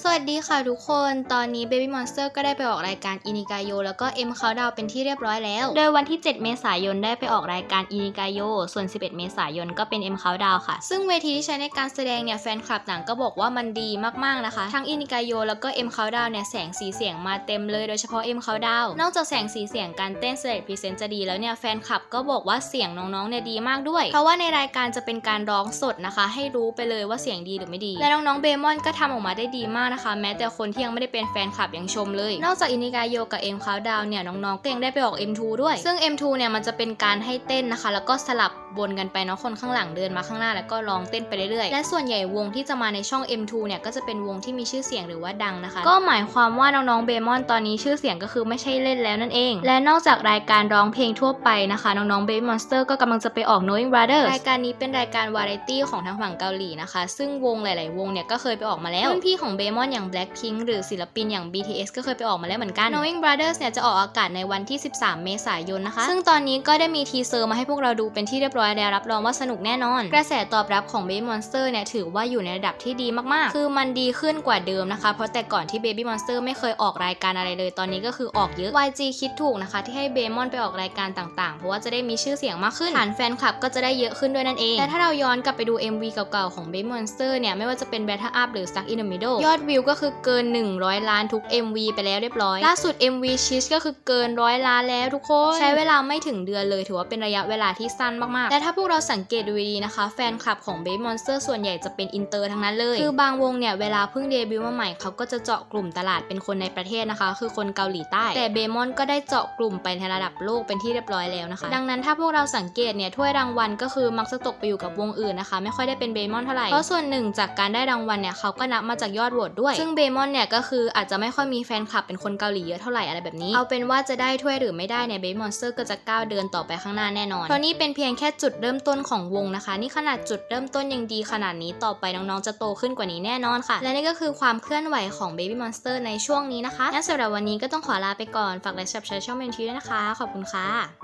สวัสดีค่ะทุกคน ตอนนี้ Baby Monster ก็ได้ไปออกรายการอินิกายโยแล้วก็ M Countdown เป็นที่เรียบร้อยแล้ว โดยวันที่ 7 เมษายนได้ไปออกรายการอินิกายโยส่วน 11 เมษายนก็เป็น M Countdown ค่ะ ซึ่งเวทีที่ใช้ในการแสดงเนี่ยแฟนคลับต่างก็บอกว่ามันดีมากๆนะคะ ทั้งอินิกายโยแล้วก็ M Countdown เนี่ยแสงสีเสียงมาเต็มเลยโดยเฉพาะ M Countdown นอกจากแสงสีเสียงการเต้น Select Present จะดีแล้วเนี่ยแฟนคลับก็บอกว่าเสียงน้องๆเนี่ยดีมากด้วย เพราะว่าในรายการจะเป็นการร้องสดนะคะ ให้รู้ไปเลยว่าเสียงดีหรือไม่ดี และน้องๆเบมอนก็ทำออกมาได้ดีมากนะคะ แม้แต่คนที่ยังไม่ได้เป็นแฟนคลับยังชมเลย นอกจากอินิกาโยกับ M Countdown เนี่ยน้องๆก็ยังได้ไปออก M2 ด้วย ซึ่ง M2 เนี่ยมันจะเป็นการให้เต้นนะคะ แล้วก็สลับวนกันไปเนาะคนข้างหลังเดินมาข้างหน้าแล้วก็ร้องเต้นไปเรื่อยๆ และส่วนใหญ่วงที่จะมาในช่อง M2 เนี่ยก็จะเป็นวงที่มีชื่อเสียงหรือว่าดังนะคะ ก็หมายความว่าน้องๆเบมอนตอนนี้ชื่อเสียงก็คือไม่ใช่เล่นแล้วนั่นเอง และนอกจากรายการร้องเพลงทั่วไปนะคะน้องๆ Baby Monster ก็กำลังจะไปออก Knowing Brothers รายการนี้เป็นรายการวาไรตี้ของทางฝั่งเกาหลีนะคะ ซึ่งวงหลาย ๆ วงเนี่ยก็เคยไปออกมาแล้วรุ่นพี่ของเบมอนอย่าง Blackpink หรือศิลปินอย่าง BTS ก็เคยไปออกมาแล้วเหมือนกัน Knowing Brothers เนี่ยจะออกอากาศในวันที่ 13 เมษายนนะคะ ซึ่งตอนนี้ก็ได้มีทีเซอร์มาให้พวกเราดูเป็นที่เรียบร้อยแล้วรับรองว่าสนุกแน่นอน กระแสตอบรับของ Baby Monster เนี่ยถือว่าอยู่ในระดับที่ดีมากๆ คือมันดีขึ้นกว่าเดิมนะคะ เพราะแต่ก่อนที่ Baby Monster ไม่เคยออกรายการอะไรเลย ตอนนี้ก็คือออกเยอะ YG คิดถูกนะคะ ที่ให้เบมอนไปออกรายการต่างๆ เพราะว่าจะได้มีชื่อเสียงมากขึ้นฐานแฟนคลับก็จะได้เยอะขึ้นด้วยนั่นเองแต่ถ้าเราย้อนกลับไปดู MV เก่าๆของ Baby Monster เนี่ยไม่ว่าจะเป็น Battle Up หรือ Stuck in the Middle ยอดวิวก็คือเกิน 100 ล้านทุก MV ไปแล้วเรียบร้อย ล่าสุด MV Cheese ก็คือเกินร้อยล้านแล้วทุกคน ใช้เวลาไม่ถึงเดือนเลยถือว่าเป็นระยะเวลาที่สั้นมากๆ และถ้าพวกเราสังเกตดูดีนะคะ แฟนคลับของ Baby Monster ส่วนใหญ่จะเป็นอินเตอร์ทั้งนั้นเลย คือบางวงเนี่ยเวลาเพิ่งเดบิวต์มาใหม่เขาก็จะเจาะกลุ่มตลาดเป็นคนในประเทศนะคะ คือคนเกาหลีใต้ แต่เบมอนก็ได้เจาะกลุ่มไปในระดับโลกเป็นที่เรียบร้อยแล้วนะคะ ดังนั้นถ้าพวกเราสังเกตเนี่ยถ้วยรางวัลก็คือมักจะตกไปอยู่กับวงอื่นนะคะ ไม่ค่อยได้เป็นเบมอนเท่าไหร่เพราะส่วนหนึ่งจากการได้รางวัลเนี่ยเขาก็นับมาจากยอดโหวตด้วย ซึ่งเบมอนเนี่ยก็คืออาจจะไม่ค่อยมีแฟนคลับเป็นคนเกาหลีเยอะเท่าไหร่อะไรแบบนี้ เอาเป็นว่าจะได้ถ้วยหรือไม่ได้เนี่ยเบมอนสเตอร์ก็จะก้าวเดินต่อไปข้างหน้าแน่นอน เพราะนี่เป็นเพียงแค่จุดเริ่มต้นของวงนะคะ นี่ขนาดจุดเริ่มต้นยังดีขนาดนี้ต่อไปน้องๆจะโตขึ้นกว่านี้แน่นอนค่ะ และนี่ก็คือความเคลื่อนไหวของ Baby Monster ในช่วงนี้นะคะงั้นสำหรับวันนี้ก็ต้องขอลาไปก่อน ฝากไลค์ subscribe ช่องเมนทีด้วยนะคะ ขอบคุณค่ะ